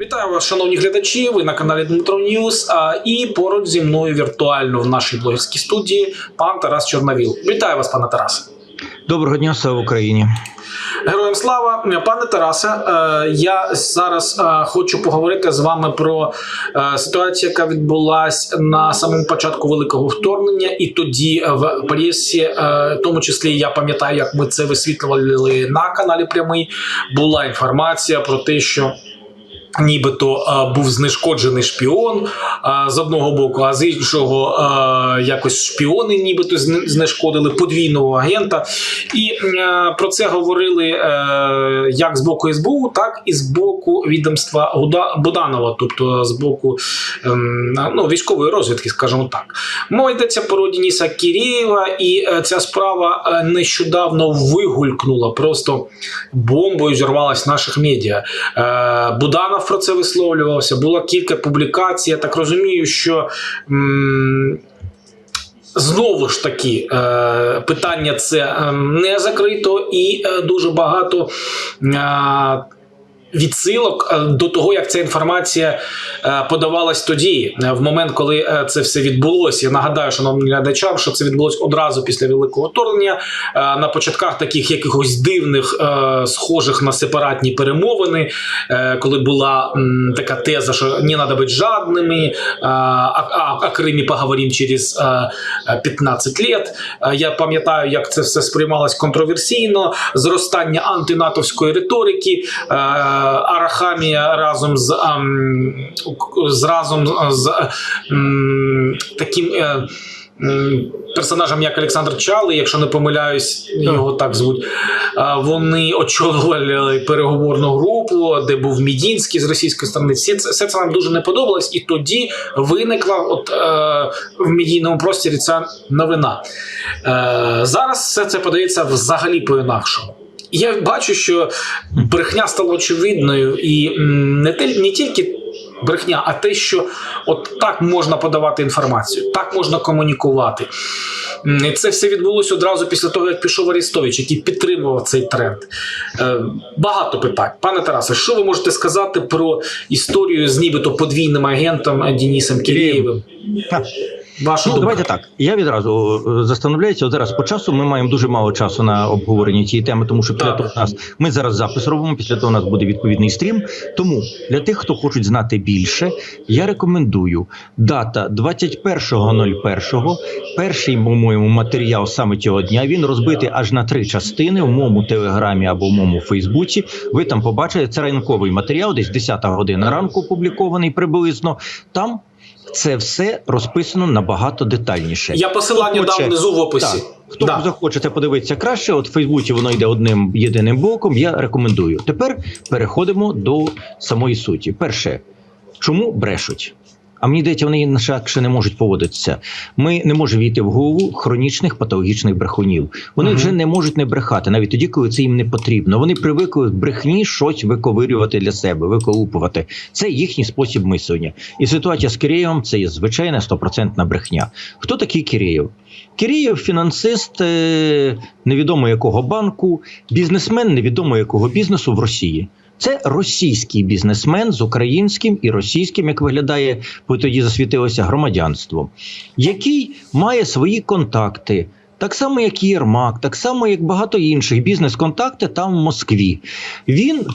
Вітаю вас, шановні глядачі. Ви на каналі Дмитро Ньюс. І поруч зі мною віртуально в нашій блогерській студії пан Тарас Чорновіл. Вітаю вас, пане Тарасе. Доброго дня, слава Україні. Героям слава, пане Тарасе. е, Я зараз е, хочу поговорити з вами про е, ситуацію, яка відбулась на самому початку великого вторгнення, і тоді в пресі, в тому числі я пам'ятаю, як ми це висвітлювали на каналі Прямий. Була інформація про те, що. Нібито е, був знешкоджений шпіон е, з одного боку, а з іншого е, якось шпіони, нібито знешкодили подвійного агента. І про це говорили як з боку СБУ, так і з боку відомства Буданова, тобто з боку ем, ну, військової розвідки, скажімо так. Мова йдеться про Дениса Кірєєва, і ця справа нещодавно вигулькнула, просто бомбою зірвалась наших медіа. Е, Буданов про це висловлювався. Було кілька публікацій. Я так розумію, що. м, Знову ж таки, е, питання це е, не закрито, і е, дуже багато е, відсилок е, до того, як ця інформація е, подавалась тоді, е, в момент, коли це все відбулося. Я нагадаю, шановним глядачам, що це відбулося одразу після великого вторгнення, на початках таких якихось дивних, схожих на сепаратні перемовини, коли була така теза, що не треба бути жадними, а, о Кримі поговоримо через е, е, 15 лет. Е, Я пам'ятаю, як це все сприймалось контроверсійно, зростання антинатовської риторики, Арахамія разом з, з разом з таким. е, Персонажем як Олександр Чали, якщо не помиляюсь, його так звуть. Вони очолювали переговорну групу, де був Мідінський з російської сторони. Всі це все це нам дуже не подобалось, і тоді виникла от е, в медійному просторі ця новина. Е, зараз все це подається взагалі по-інакшому. І Я бачу, що брехня стала очевидною, і не, те, не тільки брехня, а те, що от так можна подавати інформацію, так можна комунікувати. І це все відбулося одразу після того, як пішов Арістович, який підтримував цей тренд. Е, багато питань. Пане Тарасе, що ви можете сказати про історію з нібито подвійним агентом Денисом Ха. Ваша Ну, думка? давайте так. Я відразу е, застановляюся. От зараз по часу ми маємо дуже мало часу на обговорення цієї теми, тому що після того нас ми зараз запис робимо. Після того у нас буде відповідний стрім. Тому для тих, хто хочуть знати більше, я рекомендую дата 21.01. Перший, по-моєму, матеріал саме цього дня. Він розбитий аж на три частини в моєму телеграмі або в моєму Фейсбуці. Ви там побачите це ранковий матеріал, десь 10 година ранку опублікований приблизно. Там це все розписано набагато детальніше. Я посилання Хоче... дам внизу в описі. Так. Хто Да. захоче подивитися краще, от в Фейсбуці воно йде одним єдиним блоком. Я рекомендую. Тепер переходимо до самої суті. Перше, чому брешуть? А мені здається, вони інакше не можуть поводитися. Ми не можемо війти в голову хронічних патологічних брехунів. Вони Мгм. вже не можуть не брехати, навіть тоді, коли це їм не потрібно. Вони привикли в брехні щось виковирювати для себе, виколупувати. Це їхній спосіб мислення. І ситуація з Киреєвим це є звичайна стопроцентна брехня. Хто такий Киреєв? Кирієв фінансист е, невідомо якого банку, бізнесмен невідомо якого бізнесу в Росії. Це російський бізнесмен з українським і російським, як виглядає, бо тоді засвітилося громадянством, який має свої контакти. Так само, як і Єрмак, так само, як багато інших бізнес-контакти там в Москві. Він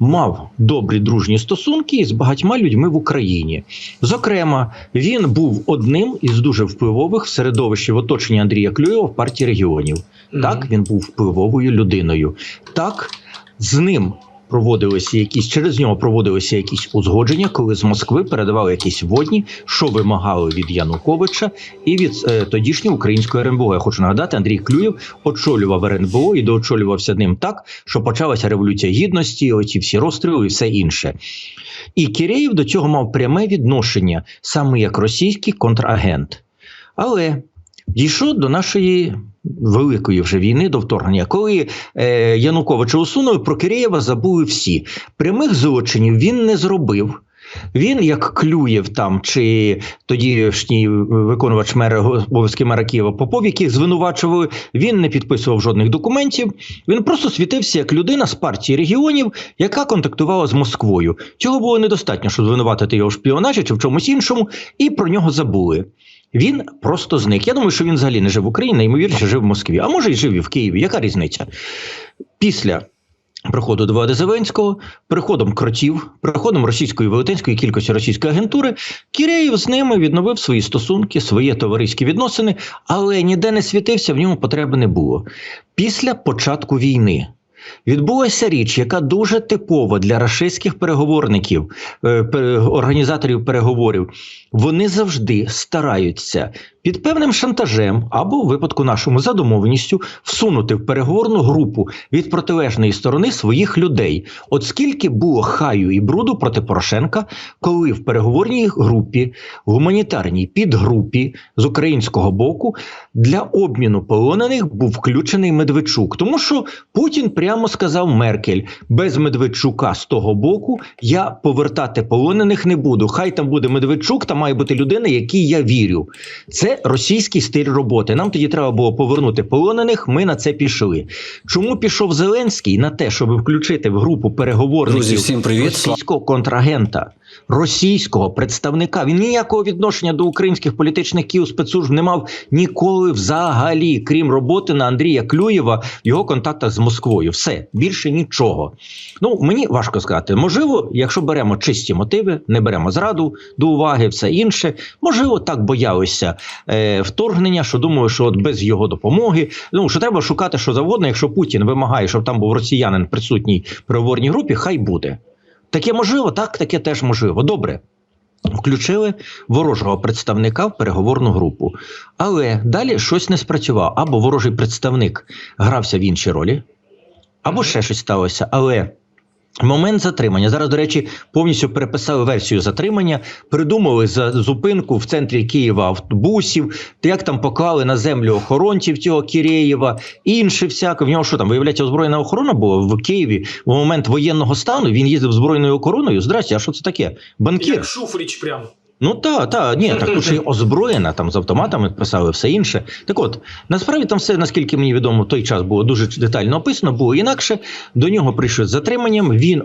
мав добрі дружні стосунки із багатьма людьми в Україні. Зокрема, він був одним із дуже впливових в середовищі в оточенні Андрія Клюєва в партії регіонів. Мгм. Так, він був впливовою людиною. Так, з ним проводилися якісь через нього проводилися якісь узгодження, коли з Москви передавали якісь водні, що вимагали від Януковича і від е, тодішньої української РНБО. Я хочу нагадати, Андрій Клюєв очолював РНБО і доочолювався ним так, що почалася революція гідності, оці всі розстріли і все інше. І Киреєв до цього мав пряме відношення саме як російський контрагент. Але дійшло до нашої великої вже війни до вторгнення, коли е, Януковича усунули, про Киреєва забули всі. Прямих злочинів він не зробив. Він, як Клюєв там чи тодішній виконувач мера обов'язки мера Києва Попов, яких звинувачували, він не підписував жодних документів. Він просто світився як людина з партії регіонів, яка контактувала з Москвою. Цього було недостатньо, щоб звинуватити його в шпіонажі чи в чомусь іншому, і про нього забули. Він просто зник. Я думаю, що він взагалі не жив в Україні, ймовірніше жив в Москві, а може й жив і в Києві. Яка різниця? Після приходу до влади Зеленського, приходом кротів, приходом російської велетенської кількості російської агентури, Кірєєв з ними відновив свої стосунки, свої товариські відносини, але ніде не світився, в ньому потреби не було. Після початку війни. Відбулася річ, яка дуже типова для рашистських переговорників, е, організаторів переговорів. Вони завжди стараються під певним шантажем або в випадку нашому за всунути в переговорну групу від протилежної сторони своїх людей. От скільки було хаю і бруду проти Порошенка, коли в переговорній групі, гуманітарній підгрупі з українського боку для обміну полонених був включений Медведчук, тому що Путін прямо сказав Меркель: без Медведчука з того боку я повертати полонених не буду. Хай там буде Медведчук, там має бути людина, якій я вірю. Це російський стиль роботи. Нам тоді треба було повернути полонених. Ми на це пішли. Чому пішов Зеленський на те, щоб включити в групу переговорників Друзі, всім привіт. російського контрагента, російського представника? Він ніякого відношення до українських политичних кіл спецслужб не мав ніколи взагалі, крім роботи на Андрія Клюєва його контактах з Москвою. Все більше нічого. Ну мені важко сказати. Можливо, якщо беремо чисті мотиви, не беремо зраду до уваги, все інше. Можливо, так боялися е, вторгнення, що думаю, що от без його допомоги, ну що треба шукати що завгодно. Якщо Путін вимагає, щоб там був росіянин присутній в переговорній групі, хай буде. Таке можливо, так, таке теж можливо. Добре. Включили ворожого представника в переговорну групу. Але далі щось не спрацювало. Або ворожий представник грався в інші ролі, або ще щось сталося. Але момент затримання зараз, до речі, повністю переписали версію затримання, придумали за зупинку в центрі Києва автобусів, як там поклали на землю охоронців цього Кіреєва, інше всяке. В нього що там виявляється озброєна охорона була в Києві в момент воєнного стану. Він їздив збройною охороною. Здрасте, а що це таке? Банкір. Як Шуфріч прям. Ну та, та, ні, так тут ще й озброєна, там з автоматами писали все інше. Так от, насправді там все, наскільки мені відомо, в той час було дуже детально описано, було інакше. До нього прийшли з затриманням, він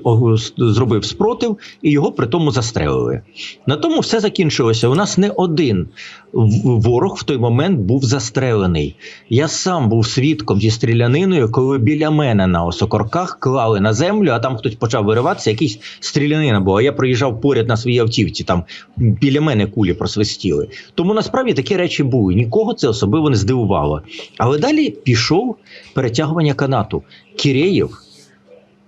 зробив спротив і його при тому застрелили. На тому все закінчилося. У нас не один ворог в той момент був застрелений. Я сам був свідком зі стріляниною, коли біля мене на осокорках клали на землю, а там хтось почав вириватися, якийсь стрілянина була. Я проїжджав поряд на своїй автівці, там біля мене кулі просвистіли. Тому насправді такі речі були. Нікого це особливо не здивувало. Але далі пішов перетягування канату. Кіреєв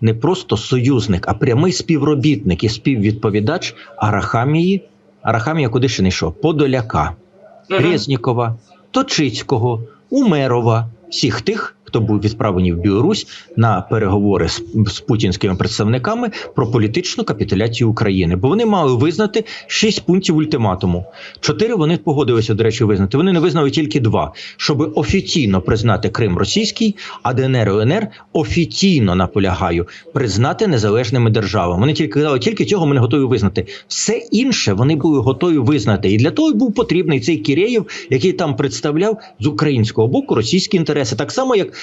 не просто союзник, а прямий співробітник і співвідповідач Арахамії. Арахамія куди ще не йшов? Подоляка. Резнікова, Точицького, Умерова, всіх тих, хто був відправлені в Білорусь на переговори з, з путінськими представниками про політичну капітуляцію України, бо вони мали визнати шість пунктів ультиматуму. Чотири вони погодилися, до речі, визнати. Вони не визнали тільки два, щоб офіційно признати Крим російський, а ДНР і ЛНР офіційно наполягаю признати незалежними державами. Вони тільки казали, тільки цього ми не готові визнати. Все інше вони були готові визнати. І для того був потрібний цей Кірєєв, який там представляв з українського боку російські інтереси, так само як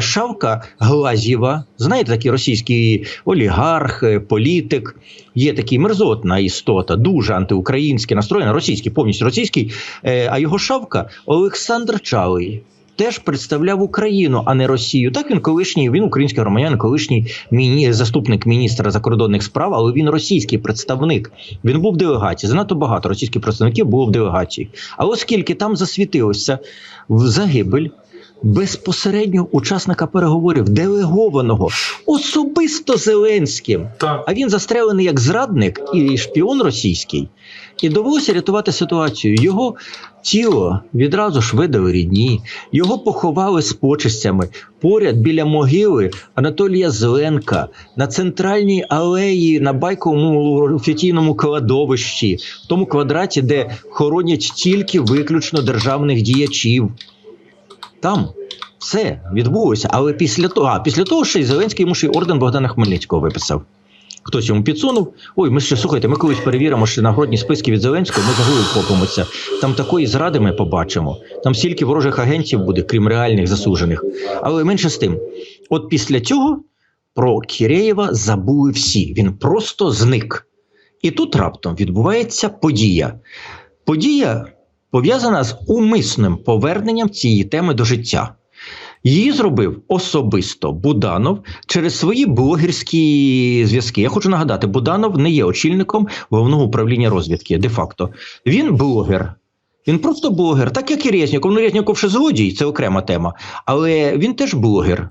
Шавка Глазєва, знаєте, такий російський олігарх, е, політик. Є такий мерзотна істота, дуже антиукраїнський настроєна, російський, повністю російський. Е, а його шавка Олександр Чалий. Теж представляв Україну, а не Росію. Так він колишній, він український громадянин, колишній міні, заступник міністра закордонних справ, але він російський представник. Він був в делегації. Занадто багато російських представників було в делегації. А оскільки там засвітилося в загибель безпосереднього учасника переговорів, делегованого особисто Зеленським, Так. а він застрелений як зрадник і шпіон російський. І довелося рятувати ситуацію. Його тіло відразу ж видали рідні, його поховали з почестями поряд біля могили Анатолія Зеленка на центральній алеї на байковому офіційному кладовищі, в тому квадраті, де хоронять тільки виключно державних діячів. Там все відбулося. Але після того, а після того ще й Зеленський йому ще й орден Богдана Хмельницького виписав. Хтось йому підсунув. Ой, ми ще слухайте, ми колись перевіримо, що нагородні списки від Зеленського, ми за голову вхопимося. Там такої зради ми побачимо. Там стільки ворожих агентів буде, крім реальних засуджених. Але менше з тим, от після цього про Кіреєва забули всі. Він просто зник. І тут раптом відбувається подія. Подія пов'язана з умисним поверненням цієї теми до життя. Її зробив особисто Буданов через свої блогерські зв'язки. Я хочу нагадати, Буданов не є очільником головного управління розвідки. Де-факто він блогер. Він просто блогер, так як і Резніков. Ну, Резніков ще злодій, це окрема тема. Але він теж блогер.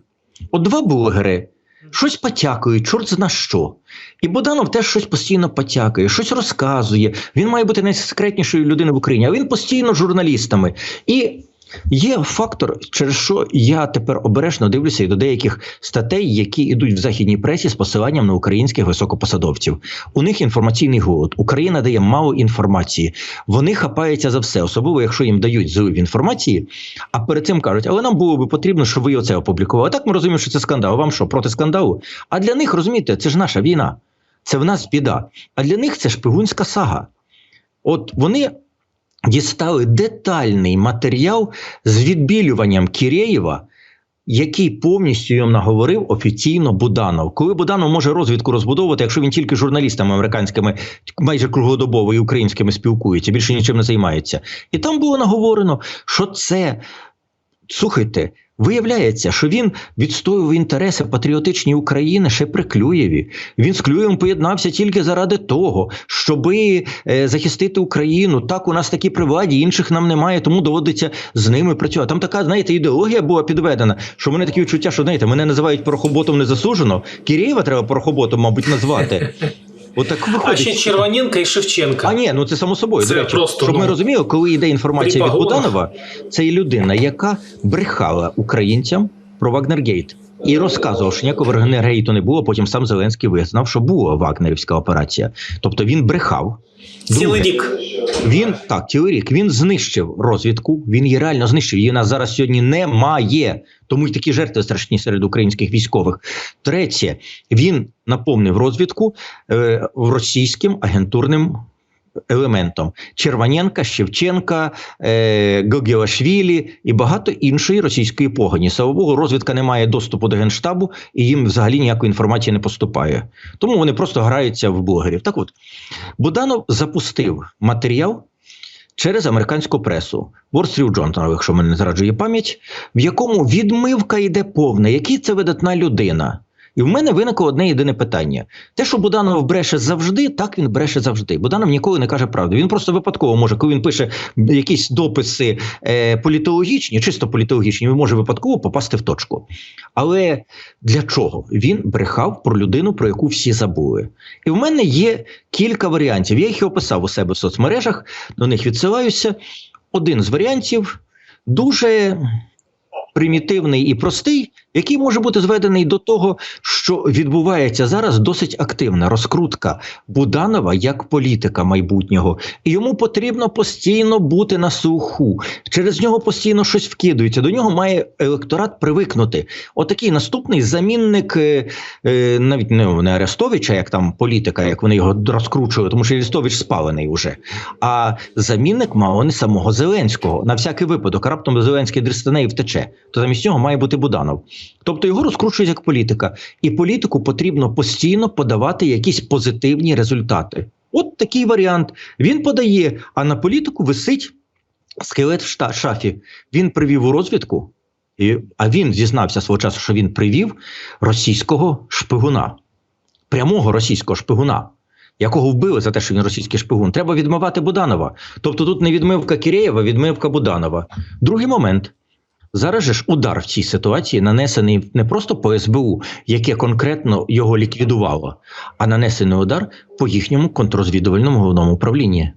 От два блогери щось потякує, чорт зна що. І Богданов теж щось постійно потякає, щось розказує. Він має бути найсекретнішою людиною в Україні, а він постійно журналістами. І є фактор, через що я тепер обережно дивлюся і до деяких статей, які йдуть в західній пресі з посиланням на українських високопосадовців. У них інформаційний голод. Україна дає мало інформації. Вони хапаються за все, особливо якщо їм дають злив інформації. А перед цим кажуть, але нам було би потрібно, щоб ви оце опублікували. Так ми розуміємо, що це скандал. Вам що проти скандалу? А для них розумієте, це ж наша війна. Це в нас біда. А для них це шпигунська сага. От вони дістали детальний матеріал з відбілюванням Кіреєва, який повністю йому наговорив офіційно Буданов. Коли Буданов може розвідку розбудовувати, якщо він тільки журналістами американськими майже круглодобово і українськими спілкується, більше нічим не займається. І там було наговорено, що це. Слухайте, виявляється, що він відстоював інтереси патріотичні України ще при Клюєві. Він з Клюєвим поєднався тільки заради того, щоби е, захистити Україну. Так, у нас такі при владі, інших нам немає, тому доводиться з ними працювати. Там така, знаєте, ідеологія була підведена, що мене такі відчуття, що знаєте, мене називають порохоботом незасуджено. Кірєєва треба порохоботом, мабуть, назвати. Отак А виходить. ще Червоненка і Шевченка. А ні, ну це само собою. Це До речі, просто, щоб ми ну, розуміли, коли йде інформація від Богданова. Буданова, це людина, яка брехала українцям про Вагнергейт. І розказував, що ніякого Вагнергейту не було. Потім сам Зеленський визнав, що була вагнерівська операція. Тобто він брехав. Цілий рік. він так, цілий рік він знищив розвідку. Він її реально знищив. Її нас зараз сьогодні немає. Тому й такі жертви страшні серед українських військових. Третє, він наповнив розвідку е, російським агентурним. Елементом Червоненка, Шевченка, е, Гогілашвілі і багато іншої російської погані. Слава Богу, розвідка не має доступу до генштабу і їм взагалі ніякої інформації не поступає. Тому вони просто граються в блогерів. Так от Буданов запустив матеріал через американську пресу Wall Street Journal, якщо мене не зраджує пам'ять, в якому відмивка йде повна, який це видатна людина. І в мене виникло одне єдине питання: те, що Буданов бреше завжди, так він бреше завжди. Буданов ніколи не каже правду. Він просто випадково може, коли він пише якісь дописи е, політологічні, чисто політологічні, він може випадково попасти в точку. Але для чого він брехав про людину, про яку всі забули? І в мене є кілька варіантів. Я їх і описав у себе в соцмережах, до них відсилаюся. Один з варіантів дуже примітивний і простий, який може бути зведений до того, що відбувається зараз досить активна розкрутка Буданова як політика майбутнього, і йому потрібно постійно бути на слуху. Через нього постійно щось вкидується. До нього має електорат привикнути. Отакий наступний замінник, е, е, навіть не, Арестовича, як там політика, як вони його розкручують, тому що Арестович спалений уже. А замінник мало не самого Зеленського. На всякий випадок, раптом Зеленський дристане і втече, то замість нього має бути Буданов. Тобто його розкручують як політика, і політику потрібно постійно подавати якісь позитивні результати. От такий варіант. Він подає, а на політику висить скелет в шафі. Він привів у розвідку, і, а він зізнався свого часу, що він привів російського шпигуна, прямого російського шпигуна. Якого вбили за те, що він російський шпигун, треба відмивати Буданова. Тобто тут не відмивка Кірєєва, відмивка Буданова. Другий момент. Зараз же ж удар в цій ситуації нанесений не просто по СБУ, яке конкретно його ліквідувало, а нанесений удар по їхньому контррозвідувальному головному управлінні.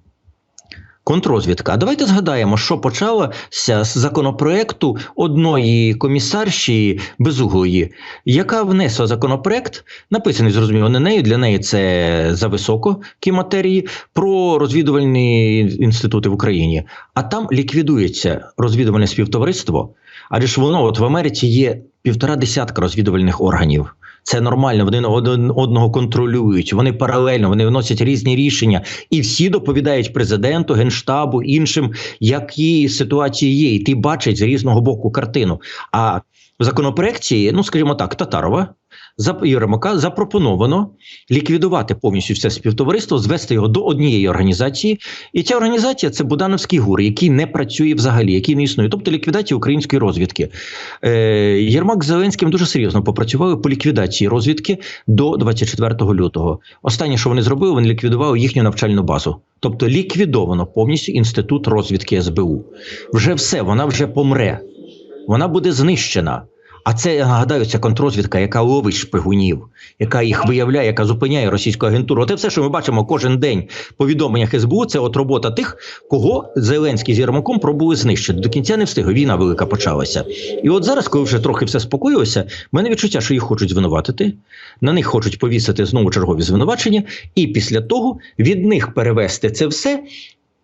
Контррозвідка. А давайте згадаємо, що почалося з законопроекту одної комісарші безуглої, яка внесла законопроект, написаний зрозуміло не нею. Для неї це за високо ті матерії про розвідувальні інститути в Україні. А там ліквідується розвідувальне співтовариство. Адже ж воно от в Америці є півтора десятка розвідувальних органів. Це нормально. Вони один одного контролюють. Вони паралельно, вони вносять різні рішення, і всі доповідають президенту, генштабу, іншим, які ситуації є, і ти бачить з різного боку картину. А в законопроекті, ну скажімо так, Татарова. За Єрмака запропоновано ліквідувати повністю все співтовариство, звести його до однієї організації. І ця організація це Будановський ГУР, який не працює взагалі, який не існує, тобто ліквідація української розвідки. Е, Єрмак з Зеленським дуже серйозно попрацювали по ліквідації розвідки до 24 лютого. Останнє, що вони зробили, вони ліквідували їхню навчальну базу. Тобто ліквідовано повністю інститут розвідки СБУ. Вже все, вона вже помре, вона буде знищена. А це я нагадаю, ця контрозвідка, яка ловить шпигунів, яка їх виявляє, яка зупиняє російську агентуру. Оте все, що ми бачимо кожен день повідомленнях СБУ, це от робота тих, кого Зеленський з Єрмаком пробували знищити. До кінця не встиг. Війна велика почалася. І от зараз, коли вже трохи все спокоїлося, в мене відчуття, що їх хочуть звинуватити, на них хочуть повісити знову чергові звинувачення, і після того від них перевести це все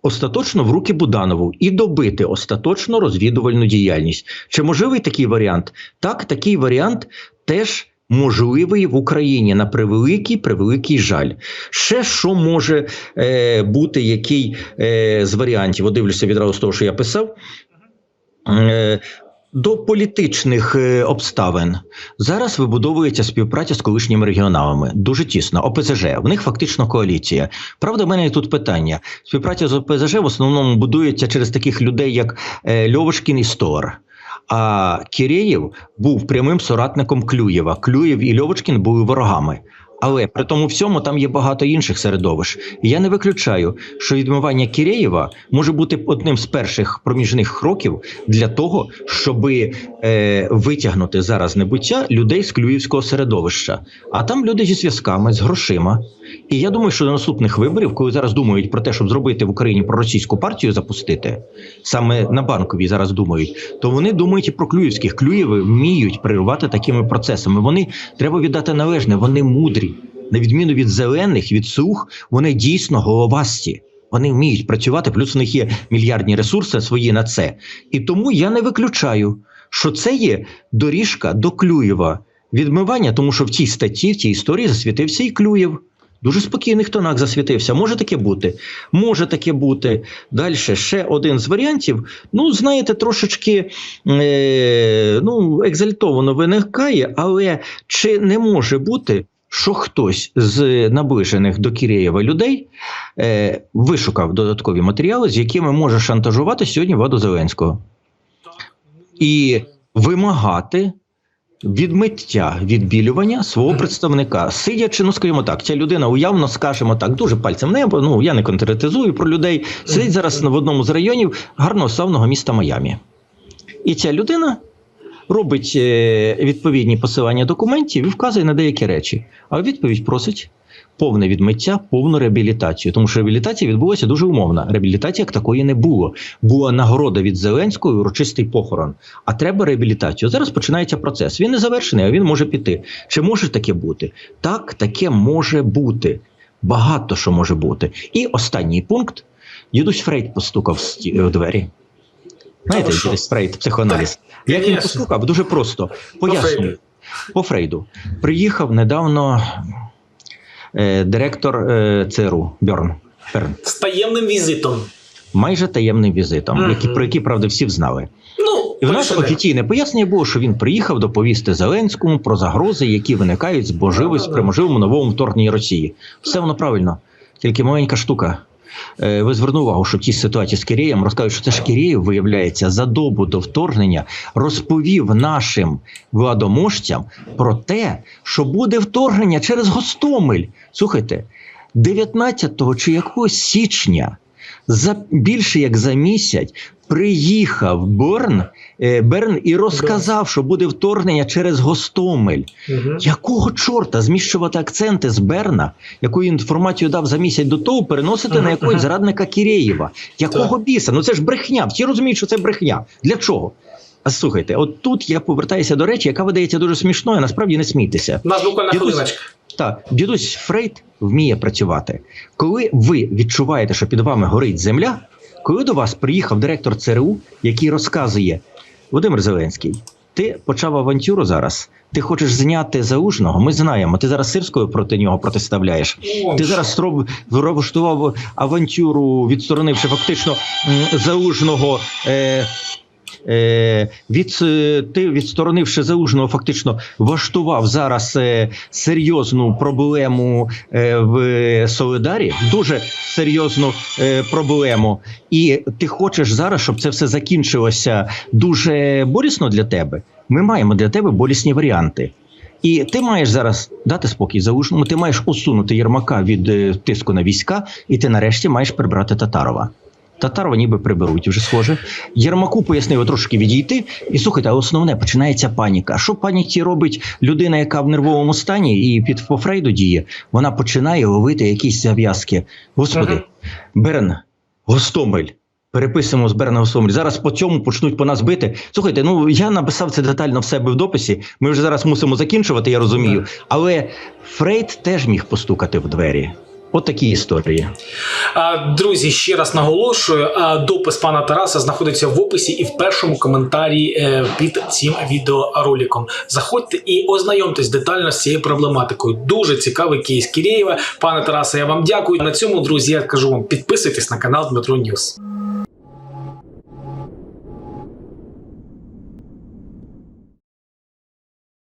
остаточно в руки Буданову і добити остаточно розвідувальну діяльність. Чи можливий такий варіант? Так, такий варіант теж. Можливий в Україні на превеликий превеликий жаль. Ще що може е, бути який е, з варіантів? О, дивлюся відразу з того, що я писав. Е, до політичних е, обставин зараз вибудовується співпраця з колишніми регіоналами. Дуже тісно. ОПЗЖ, в них фактично коаліція. Правда, в мене тут питання. Співпраця з ОПЗЖ в основному будується через таких людей, як е, Льовушкін і Стор. А Киреєв був прямим соратником Клюєва. Клюєв і Льовочкін були ворогами. Але при тому всьому там є багато інших середовищ. Я не виключаю, що відмивання Киреєва може бути одним з перших проміжних кроків для того, щоб е, витягнути зараз небуття людей з клюївського середовища. А там люди зі зв'язками, з грошима. І я думаю, що до наступних виборів, коли зараз думають про те, щоб зробити в Україні проросійську партію запустити, саме на банковій зараз думають, то вони думають і про клюївських. Клюєви вміють прервати такими процесами. Вони треба віддати належне, вони мудрі. На відміну від зелених, від сух, вони дійсно головасті. Вони вміють працювати, плюс у них є мільярдні ресурси свої на це. І тому я не виключаю, що це є доріжка до Клюєва відмивання, тому що в цій статті, в цій історії засвітився і Клюєв. Дуже спокійних тонах засвітився. Може таке бути? Може таке бути. Далі ще один з варіантів. Ну, знаєте, трошечки е, ну, екзальтовано виникає, але чи не може бути, що хтось з наближених до Кірєєва людей е, вишукав додаткові матеріали, з якими може шантажувати сьогодні владу Зеленського і вимагати відмиття відбілювання свого представника, сидячи, ну скажімо так, ця людина уявно, скажімо так, дуже пальцем небо. Ну я не конкретизую про людей. Сидить зараз в одному з районів гарного славного міста Майамі. І ця людина робить е, відповідні посилання документів і вказує на деякі речі. А відповідь просить повне відмиття, повну реабілітацію. Тому що реабілітація відбулася дуже умовна. Реабілітації як такої не було. Була нагорода від Зеленського урочистий похорон. А треба реабілітацію. Зараз починається процес. Він не завершений, а він може піти. Чи може таке бути? Так, таке може бути. Багато що може бути. І останній пункт. Дідусь Фрейд постукав в двері. Знаєте, дідусь Фрейд, психоаналіз. Як він постукав? Дуже просто. Пояснюю. Фрейду. По Фрейду. Приїхав недавно е, директор е, ЦРУ Бьорн. Берн. З таємним візитом. Майже таємним візитом, Мгм. які, про які, правда, всі знали. Ну, І в нас офіційне пояснення було, що він приїхав доповісти Зеленському про загрози, які виникають з можливості при можливому новому вторгненні Росії. Все воно правильно, тільки маленька штука. Е, Ви звернули увагу, що ті ситуації з Кирієм розказують, що це ж Кирієв, виявляється, за добу до вторгнення розповів нашим владоможцям про те, що буде вторгнення через Гостомель. Слухайте, 19 чи якогось січня за більше як за місяць приїхав Берн, е, Берн і розказав, що буде вторгнення через Гостомель. Мгм. Якого чорта зміщувати акценти з Берна, яку інформацію дав за місяць до того, переносити Ага, на якогось ага. зрадника Кірєєва? Якого біса? Ну це ж брехня. Всі розуміють, що це брехня. Для чого? А слухайте, от тут я повертаюся до речі, яка видається дуже смішною, насправді не смійтеся. У нас буквально хвилиночка. Так, дідусь Фрейд вміє працювати. Коли ви відчуваєте, що під вами горить земля, коли до вас приїхав директор ЦРУ, який розказує: Володимир Зеленський, ти почав авантюру зараз. Ти хочеш зняти заужного? Ми знаємо. Ти зараз сирською проти нього протиставляєш. О, Ти зараз влаштував авантюру, відсторонивши фактично заужного. Е, від, е, ти відсторонивши заужного, фактично влаштував зараз е, серйозну проблему е, в Солидарі, дуже серйозну е, проблему. І ти хочеш зараз, щоб це все закінчилося дуже болісно для тебе. Ми маємо для тебе болісні варіанти. І ти маєш зараз дати спокій залужному, ти маєш усунути Єрмака від е, тиску на війська, і ти нарешті маєш прибрати Татарова. Татарова ніби приберуть вже схоже. Єрмаку пояснив трошки відійти. І слухайте, а основне починається паніка. Що паніці робить людина, яка в нервовому стані і під по Фрейду діє? Вона починає ловити якісь зав'язки. Господи, Мгм. Берн, Гостомель. Переписуємо з Берна Гостомель. Зараз по цьому почнуть по нас бити. Слухайте, ну я написав це детально в себе в дописі. Ми вже зараз мусимо закінчувати, я розумію. Але Фрейд теж міг постукати в двері. От такі історії. Друзі, ще раз наголошую, допис пана Тараса знаходиться в описі і в першому коментарі е, під цим відеороликом. Заходьте і ознайомтесь детально з цією проблематикою. Дуже цікавий кейс Кірєєва. Пане Тарасе, я вам дякую. На цьому, друзі, я кажу вам, підписуйтесь на канал Дмитро Ньюс.